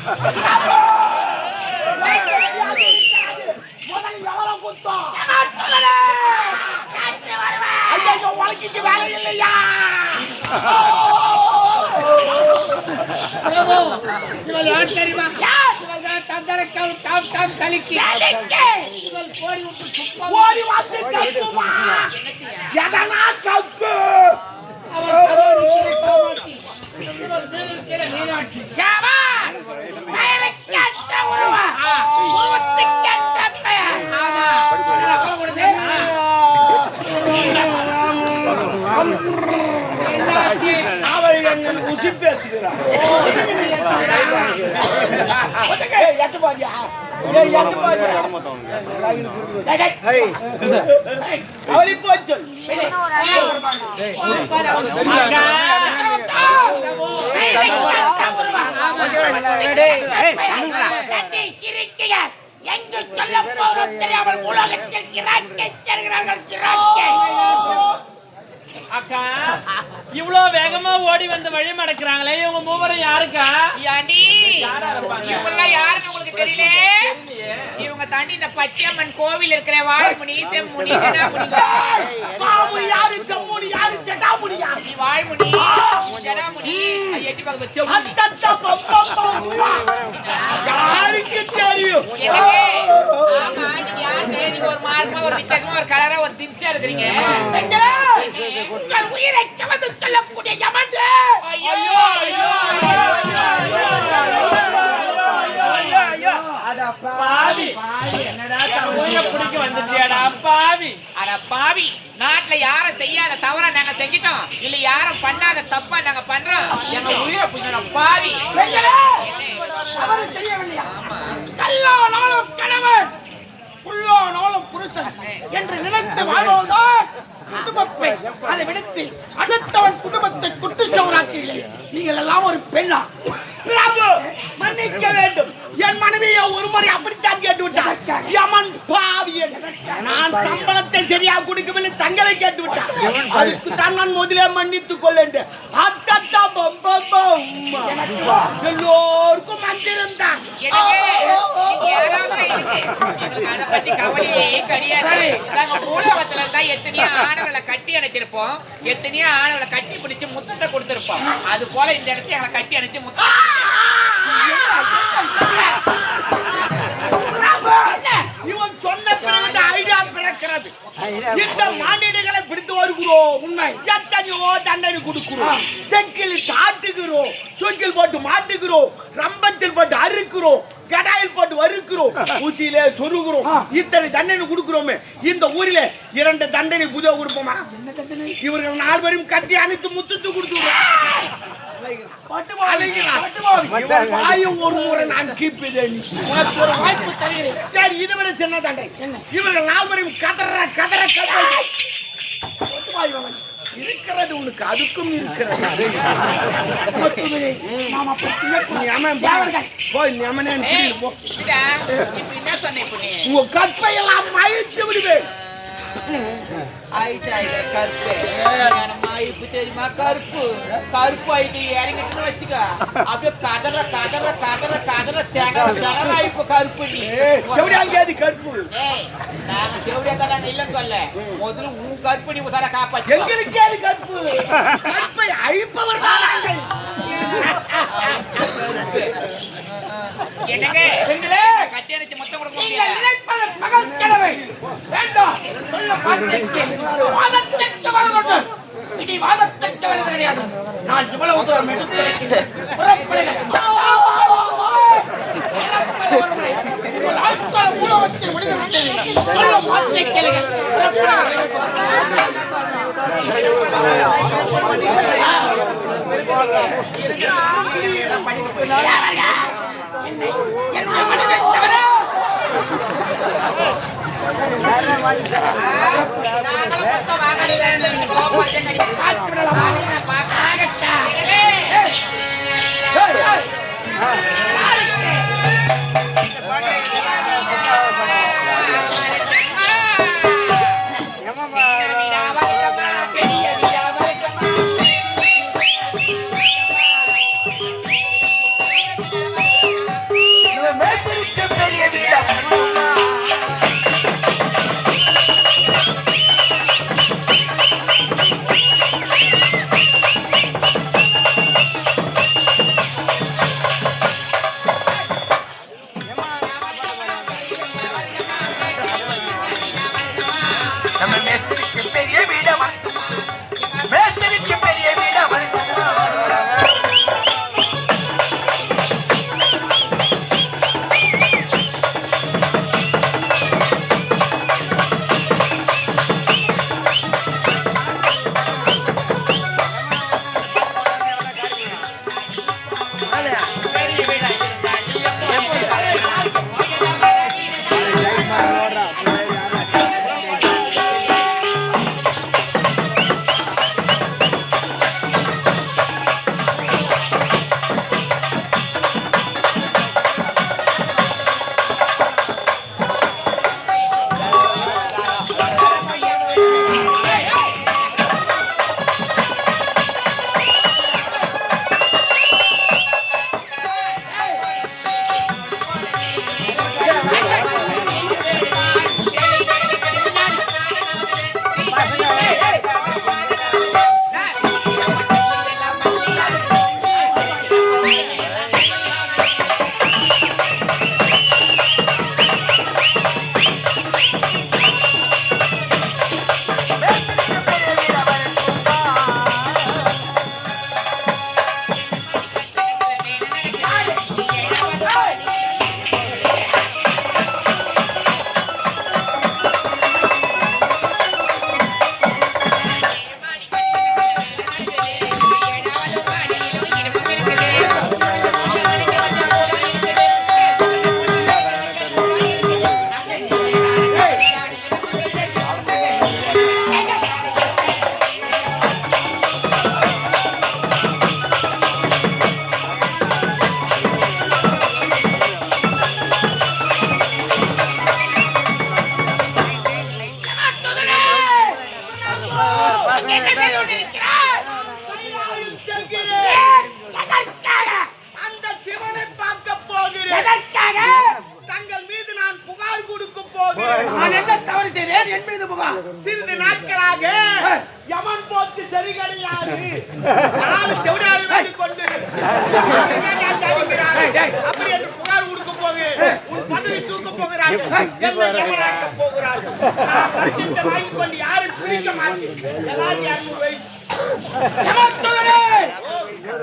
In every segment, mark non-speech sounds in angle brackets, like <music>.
<laughs> வேலை இல்லையா இவள் யார் தெரியுமா? இவள் தான் தந்தரக்கம் டாம் டாம் கலிக்கு. இவள் கோடி விட்டு சும்மா ஓடி வந்து கப்புமா எதனா கப்பு அவள் கரோடி கீழே காமாட்சி. இவள் நீரில் கீழே மீனாட்சி. ஆமா. உசி பேசுகிறான் எட்டு பாடியா எங்கு சொல்ல போறோம் தெரியாமல் உலகத்தில் கிராக்கை தருகிறார்கள் கிராக்கை அக்கா இவ்வளவு வேகமா ஓடி வந்து வழி மடக்குறாங்களே இவங்க மூவரும் யாருக்கா? யாண்டி? இவங்கெல்லாம் யாருன்னு உங்களுக்கு தெரியல? இவங்க தாண்டி இந்த பச்சையம்மன் கோவில் இருக்கிற வாழ்முனி செம்முனி யாரு யாரு? நீ ஜடாமுனி எட்டி அத்தத்த பப்பப்பா யாருக்கு தெரியும்? ஆமா? நீங்க ஒரு மார்க்கமா, ஒரு வித்தியாசமா, ஒரு கலரா, ஒரு திம்ஸா இருக்கிறீங்க. உங்கள் உயிரை கவர்ந்து சொல்லக்கூடிய யமன். ஐயோ, ஐயோ, பாவி. பிடிக்க வந்துட்டியாடா பாவி. அட பாவி நாட்டுல யாரும் செய்யாத தவறா நாங்க செஞ்சிட்டோம். இல்ல யாரும் பண்ணாத தப்பா நாங்க பண்றோம். எங்க உயிரை பிடிக்கணும் பாவி. தவறு செய்யவில்லையா? கல்லானாலும் கணவன் புல்லானாலும் புருஷன் என்று நினைத்து வாழ்வதுதான் குடும்பப்பெண் அதை விடுத்து அடுத்தவன் குடும்பத்தை குட்டு சோறாக்கிறீர்களே நீங்கள் எல்லாம் ஒரு பெண்ணா? பிரபு மன்னிக்க வேண்டும். என் மனைவியை ஒரு முறை அப்படித்தான் கேட்டு விட்டார் யமன் பாவியன். நான் சம்பளத்தை சரியா கொடுக்கவில்லை தங்களை கேட்டு விட்டார் அதுக்கு தான் நான் முதலே மன்னித்துக் கொள்ளேன். அத்தத்தா பம்பம் எல்லோருக்கும் பூலோகத்துல இருந்தா எத்தனையோ ஆணவங்களை கட்டி அணைச்சிருப்போம். எத்தனையோ ஆணவங்களை கட்டி பிடிச்சு முத்தத்தை கொடுத்திருப்போம். அது போல இந்த இடத்துல எங்களை கட்டி அணைச்சு முத்தம் இவன் சொன்ன பிறகு ஐடியா பிறக்கிறது. இந்த மானிடங்களை பிடித்து வருகிறோம். உண்மை. எத்தனையோ தண்டனை கொடுக்கிறோம். செக்கில் தாட்டுகிறோம். சொக்கில் போட்டு மாட்டுகிறோம். ரம்பத்தில் போட்டு அறுக்கிறோம் கடாயில் போட்டு வறுக்கிறோம் ஊசியிலே சொருகிறோம். இத்தனை தண்டனை கொடுக்கிறோமே. இந்த ஊரிலே இரண்டு தண்டனை புதிய கொடுப்போமா? இவர்கள் நாலு பேரும் கட்டி அணைத்து முத்துத்து கொடுத்துருவோம் ஒரு முறை நான் கீப்பிதேன் சரி இதை விட சின்ன தண்டை இவர்கள் நால்வரையும் கதற கதற கதற. இருக்கிறது உனக்கு அதுக்கும் இருக்கிறது? உங்க கற்பையெல்லாம் மயத்து விடுவேன். ஆயிடுச்சு, ஆயிடுச்சு, கருப்பு. என்னம்மா, இப்ப தெரியுமா கருப்பு கருப்பு ஆயிட்டு இறங்கிட்டு வச்சுக்க அப்படியே கதற கதற கதற கதற திணற திணற இப்ப கருப்பு நீ கற்பு ஏய், நாங்க தேவடியா தான் இல்லைன்னு சொல்ல முதல்ல உன் கருப்பு நீ உசாரா காப்பாத்து எங்களுக்கு ஏது கற்பு கற்பை அழிப்பவர் தான் நாங்கள். என்னங்க பெண்களே, கட்டி அணைச்சு மொத்தம் கொடுக்க நீங்கள் முடியாது நினைப்பது பகல் கனவை வேண்டாம் சொல்ல மாட்டேன் வாதத்திற்கு வரதொட்டு இனி வாதத்திற்கு வரது கிடையாது நான் இவ்வளவு தூரம் எடுத்து மூலவத்தில் முடிந்துவிட்டது. சொல்ல மாட்டேன் கேளுங்க. புறப்படுகிறேன். என்னுடைய மனதை தவிர நாங்க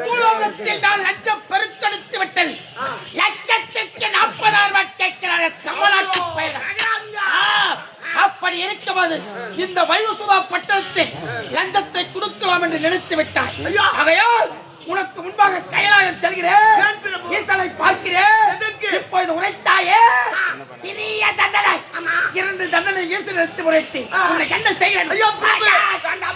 பூலோகத்தில் நான் லஞ்சம் பெருக்கெடுத்து விட்டது லட்சத்துக்கு நாற்பதாயிரம் ரூபாய் கேட்கிறார்கள் கமலாட்சி பயிர்கள் அப்படி இருக்கும்போது இந்த வைவசுதா பட்டணத்தில் லஞ்சத்தை கொடுக்கலாம் என்று நினைத்து விட்டாய் ஐயா! ஆகையால் உனக்கு முன்பாக கைலாயம் செல்கிறேன்? ஈசனை பார்க்கிறேன்? இப்பொழுது உரைத்தாயே. சிறிய தண்டனை. இரண்டு தண்டனை எடுத்து உரைத்து உனக்கு என்ன வேண்டும்? ஐயோ பிரபு வேண்டாம்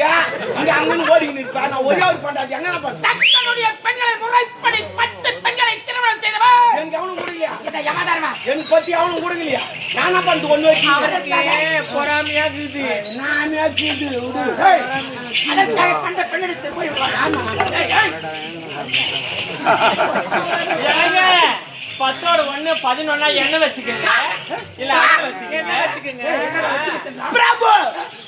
பண்ணுவியா இங்க அங்கன்னு ஓடி நிற்பா நான் ஒரே ஒரு பொண்டாட்டி. எங்க பண்ண தங்களுடைய பெண்களை முறைப்படி பத்து பெண்களை திருமணம் செய்தவர். எனக்கு அவனும் கொடுக்கலையா? இந்த யமதர்ம எனக்கு பத்தி அவனும் கொடுக்கலையா? நான் என்ன பண்ணிட்டு ஒண்ணு வச்சு பொறாமையா இருக்குது நானே கீது அதற்காக கண்ட பெண்ணெடுத்து போய் ஆமா. பத்தோட ஒண்ணு பதினொன்னா எண்ணெய் வச்சுக்கோங்க? இல்ல அண்ணன் வச்சுக்கோங்க. பிரபு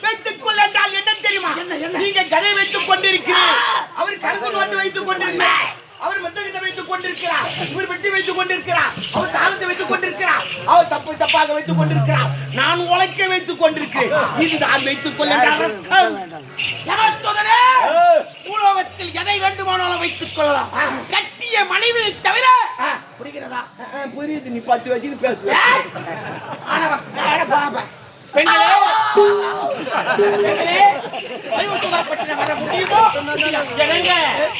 வைத்துக் கொள் என்றால் என்ன தெரியுமா? நீங்க கதை வைத்துக் கொண்டிருக்கிறீர் அவர் கணக்கு நோட்டு வைத்துக் கொண்டிருக்கிறார். அவர் மெத்தகத்தை வைத்துக் கொண்டிருக்கிறார். இவர் வெட்டி வைத்துக் கொண்டிருக்கிறார். அவர் தாளத்தை வைத்துக் கொண்டிருக்கிறார். அவர் தப்பு தப்பாக வைத்துக் கொண்டிருக்கிறார். நான் உழைக்க வைத்துக் கொண்டிருக்கிறேன். இது நான் வைத்துக் கொள் என்றால் அர்த்தம். யமதூதனே, ஏய், பூலோகத்தில் எதை வேண்டுமானாலும் வைத்துக் கொள்ளலாம். கட்டிய மனைவியை தவிர புரிகிறதா? புரியுது. நீ பத்து வச்சுன்னு பேசுவ. ஏய், ஆணவம். ஏய், பாப்பா. பெண்களே!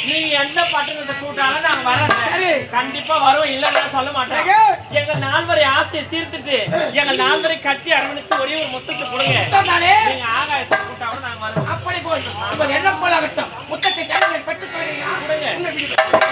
நீங்க எந்த பட்டணத்தை கூட்டாலும் நாங்க சரி. கண்டிப்பா வரோம் இல்லன்னா சொல்ல மாட்டேன். எங்க நால்வரை ஆசையை தீர்த்துட்டு எங்க நால்வரை கட்டி அரவணைத்து ஒரே ஒரு முத்தத்தை கொடுங்க. நீங்க ஆகாயத்தை கூட்டாலும் நாங்க வரோம் அப்படி போய் முத்தத்தை பெற்றுக் கொள்கிறீர்களா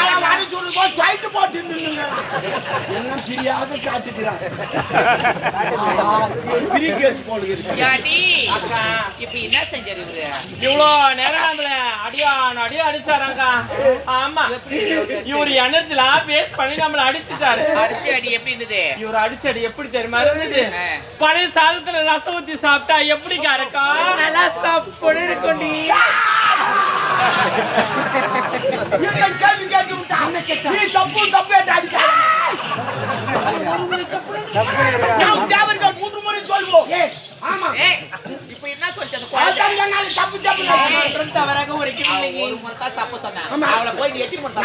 நீ பெட்டிக்கு என்ன காட்டுக்கிறான் கேஸ் போடுகிறது இப்ப என்ன செஞ்சாரு இவரு? இவ்வளோ நேரம் அடியான் அடியா அடிச்சாராங்க ஆமா. இவர் எனர்ஜிலாம் பேஸ் பண்ணி நம்மள அடிச்சிட்டாரு. அடிச்சு அடி எப்படி இருந்தது? இவர் அடிச்சடி எப்படி தெரியுமா இருந்தது. பழைய சாதத்துல ரசம் ஊத்தி சாப்பிட்டா எப்படிக்கா இருக்கும் நல்லா சாப்பிடு இருக்குண்டி என்ன கேள்வி கேட்டு விட்டா நீ தப்பு தப்பு என்று தேவர்கள் மூன்று முறை சொல்வோம். ஆமா. இப்ப என்ன தப்பு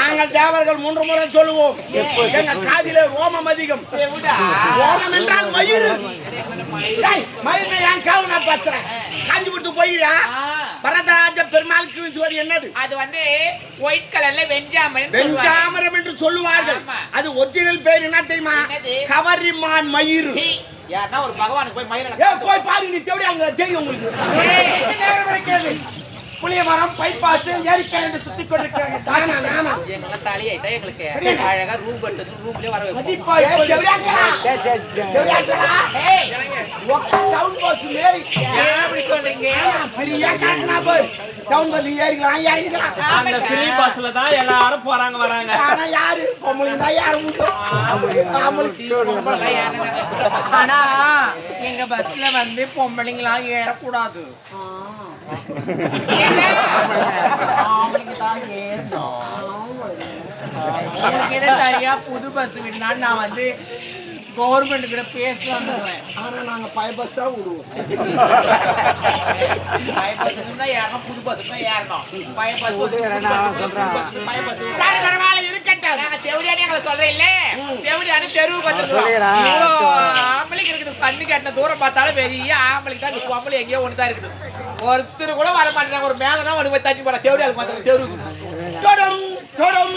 நாங்கள் தேவர்கள் மூன்று முறை சொல்லுவோம். எங்க காதிலே ரோமம் அதிகம். ரோமம் என்றால் மயிறு டேய், மயிர்னா ஏன் காவு நான் பேசுறேன் காஞ்சி விட்டு போயிடா ஆ. என்னது? அது வந்து ஒயிட் கலர்ல சொல்லுவாங்க வெஞ்சாமரம் என்று சொல்லுவார்கள். அது ஒரிஜினல் பேர் என்ன தெரியுமா? கவரிமான் யாருன்னா ஒரு பகவானுக்கு போய் மயிரை பாருங்க நீ தேடி அங்க தெரியும் உங்களுக்கு. நேரம் இருக்கிறது? புளிய மரம் பைப்பாஸ் ஏரிக்கரை சுத்திக் கொண்டிருக்கிறாங்க நானா, நானா? எங்கெல்லாம் தலையாயிட்டா எங்களுக்கு. அழகா ரூம் கட்டு ரூம்லயே வர பஸ் ஏன் அப்படி சொல்றீங்க பெரிய காட்டுனா போய். டவுன் பஸ் ஏறிக்கலாம் இறங்கிக்கலாம். அந்த ஃப்ரீ பஸ்ல தான் எல்லாரும் போறாங்க வராங்க. ஆனா யாரு? பொம்பளைங்க தான் யாரும் பொம்பளை. ஏன்னா ஆனா எங்க பஸ்ல வந்து பொம்பளைங்களாம் ஏறக்கூடாது. ஆம்பளைங்க தான் ஏறணும். புது பஸ் விடனால நான் வந்து கவர்மெண்ட் கிட்ட பேச வந்துடுவேன் ஆனா நாங்க பய பஸ் தான் விடுவோம். பய பஸ் தான் ஏறணும். புது பஸ் தான் ஏறணும் பய பஸ் பய பஸ் சரி பரவாயில்ல இருக்கட்டும். நாங்க தேவடியானு எங்களை சொல்றேன் இல்ல தேவடியானு வந்துருக்கோம் இவ்வளோ ஆம்பளைக்கு இருக்குது. கண்ணு கட்டின தூரம் பார்த்தாலும் பெரிய ஆம்பளைக்கு தான் இருக்குது பொம்பளை எங்கேயோ ஒன்று தான் இருக்குது. ஒருத்தர் கூட வர மாட்டேங்கிறாங்க. ஒரு மேலனா ஒன்று போய் தட்டி போட தேவடியாளுக்கு மாத்திரம் தெருவுக்கு. தொடும் தொடும்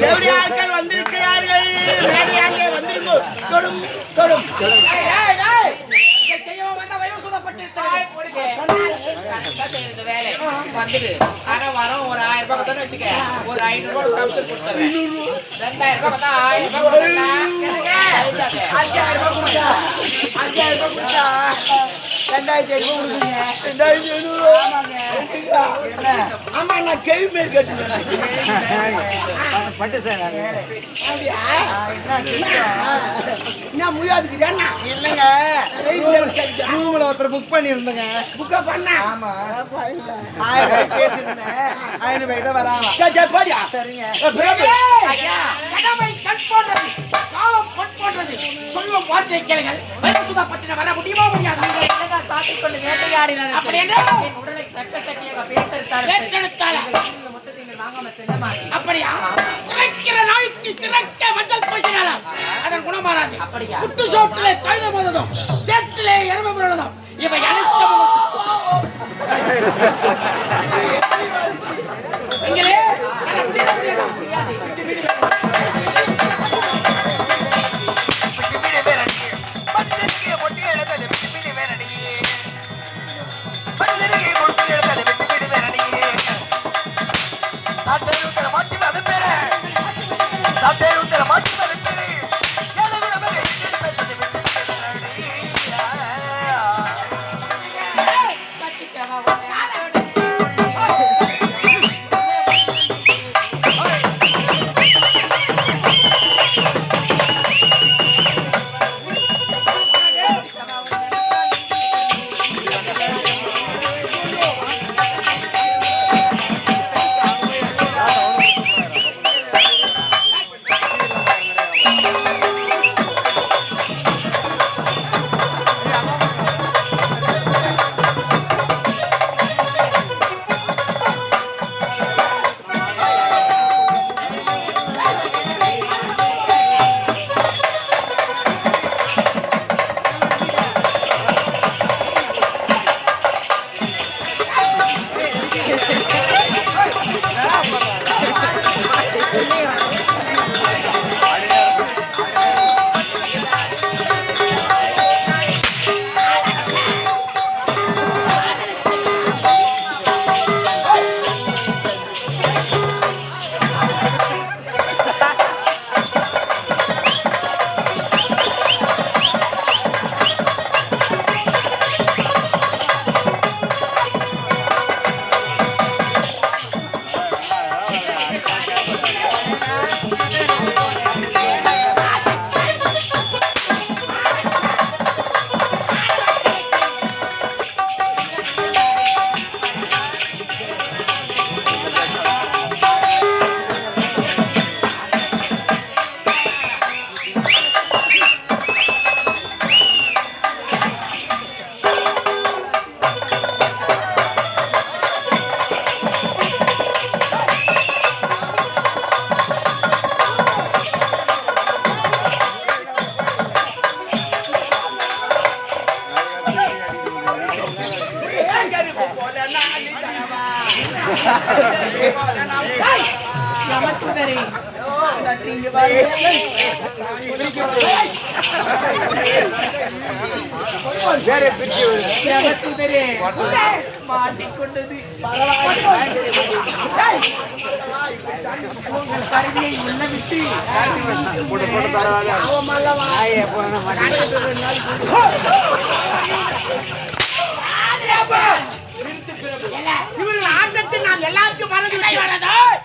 தேவடியார்கள் வந்திருக்கிறார்கள் மேடையாங்கே வந்திருங்க தொடும் தொடும் ஏய், வந்துடு. ஆனா வரும் ஒரு ஆயிரம் ரூபாய் கொடுத்தோன்னு வச்சுக்க. ஒரு ஐநூறு ரூபாய் கொடுத்துறேன். ரெண்டாயிரம் ரூபாய் கொடுத்தா ஆயிரம் ரூபாய் அஞ்சாயிரம் ரூபாய் கொடுத்தா அஞ்சாயிரம் ரூபாய் கொடுத்தா ரெண்டாயிரத்தி ஐநூறு. ரெண்டாயிரத்தி ஐநூறு. ஆமா நான் கேள்வி மேல் கேட்டுக்கிறேன். அப்படியா? என்ன முடியாதுக்கு இல்லைங்க. ரூம்ல ஒருத்தர் புக் பண்ணியிருந்தேங்க. புக்க பண்ண? ஆமா. ஆயிரம் ரூபாய் பேசியிருந்தேன். ஐநூறு ரூபாய்க்கு தான் வராங்க. சரி சரி போடியா? சரிங்க. காலம் பொன் போன்றது. சொல்லும் வார்த்தை கேளுங்கள். வர முடியுமா முடியாதா? சாத்திக் கொண்டு வேட்டையாடினார் அப்படி என்றால் என் உடலை தக்க தட்டியாக பேட்டெடுத்தார் வேட்டெடுத்தாரா? மொத்தத்தை நீங்கள் வாங்காம தினமாறி அப்படியா? சிறைக்கிற நாய்க்கு சிறக்க மஞ்சள் பூசினாலாம் அதன் குணம் மாறாது. அப்படியா? குட்டு சோட்டிலே கைத போததும் சேற்றிலே எருமை மாட்டிக்கொண்டது உங்கள் கருவியை ஆண்டத்தில் நான் எல்லாருக்கும் மறந்து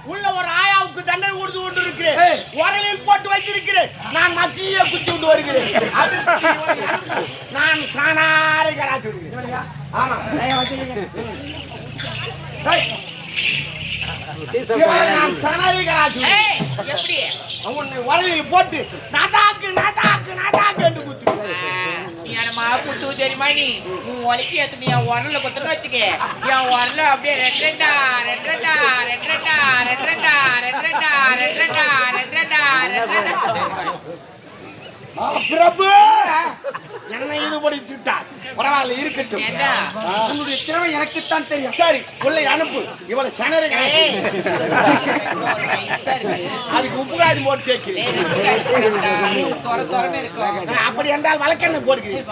உள்ள ஒரு ஆயிரம் வைத்திருக்கிறேன் உரலில் போட்டு வைத்திருக்கிறேன். நான் மசிய குத்தி கொண்டு வருகிறேன். <laughs> நான் சாணாரை கடாச்சு ஆமா. நான் சனரி கடாச்சு உன்னை உரலில் போட்டு நதாக்கு நதாக்கு நதாக்கு என்று குத்துக்கிறேன் நீ என்னமா குத்து தெரியுமா நீ? உன் ஒலிக்கு எடுத்து நீ என் உரல குத்துன்னு வச்சுக்க. என் உரல அப்படியே ரெண்டு ரெண்டா ரெண்டு ரெண்டா ரெண்டு ரெண்டா ரெண்டு ரெண்டா ரெண்டு பிரபு! என்ன ஈடுபடுத்திட்டார் பரவாயில்ல இருக்கட்டும். உங்களுடைய திறமை எனக்குத்தான் தெரியும். சரி உள்ள அனுப்பு. இவளை சனரை அதுக்கு உப்பு காது போட்டு கேட்கிறேன். அப்படி என்றால் வழக்கெண்ணெய் போடுகிறேன்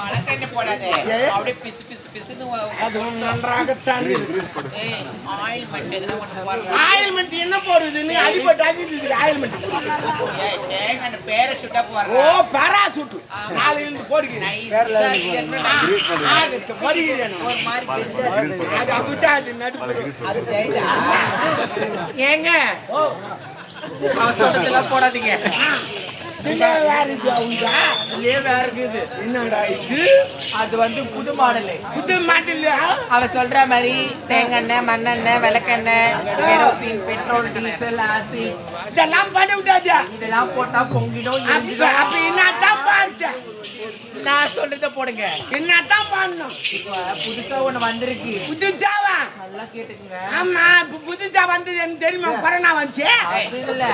அது நன்றாகத்தான் ஆயில்மெண்ட் என்ன போடுது அடிபட்டு ஆயில்மெண்ட் ஓ பேர படா சுட்டு நாலு இருந்து போடுகிறேன். ஏங்க? தோட்டத்தில் போடாதீங்க. அது வந்து புது மாடல். புது மாடல்? அவ சொல்ற மாதிரி தேங்காய் மண்ணெண்ணெய் விளக்கெண்ணெய் கெரோசின் பெட்ரோல் டீசல் ஆசிட் இதெல்லாம் பண்ண விட்டாதா இதெல்லாம் போட்டா பொங்கிடும் அப்ப பார்த்தேன் நான் சொல்றத போடுங்க. என்னத்தான் பண்ணணும்? புதுசா ஒண்ணு வந்திருக்கு. புதுச்சாவா நல்லா கேட்டுக்குங்க. ஆமா இப்ப வந்தது எனக்கு தெரியுமா? கொரோனா வந்துச்சு. இல்ல.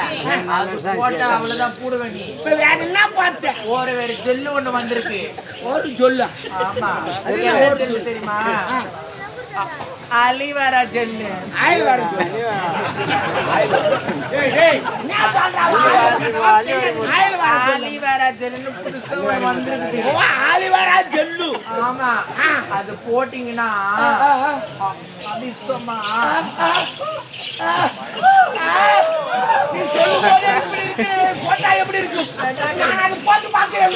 போட்டா அவ்வளவுதான் போடுவ நீ. இப்ப வேற என்ன பார்த்தேன் ஒரு வேற ஜெல்லு ஒண்ணு வந்திருக்கு. ஒரு சொல்லு ஆமா. அது ஒரு ஜெல்லு தெரியுமா? அலிவரா சென்னு ஆலிவரா சென்னு புதுசம் வந்துருக்குது ஆலிவரா செல்லு ஆமா. அது போட்டீங்கன்னா அபிசமா அது போட்டு பாக்குறேன்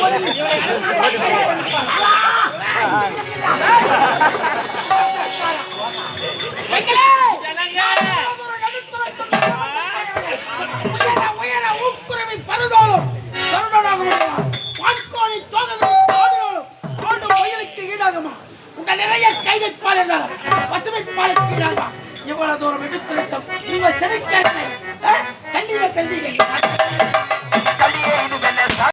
வாக்கோலி தோதர்களும் தோண்டும் வயலுக்கு ஈடாகுமா உங்கள் நிறைய செய்தி பாலிருந்தாலும் பசுமை பாலுக்கு ஈடாகுமா இவ்வளவு தூரம் எடுத்து நிறுத்தம் உங்கள் செவிக்கிறேன் கல்லிய கல்வி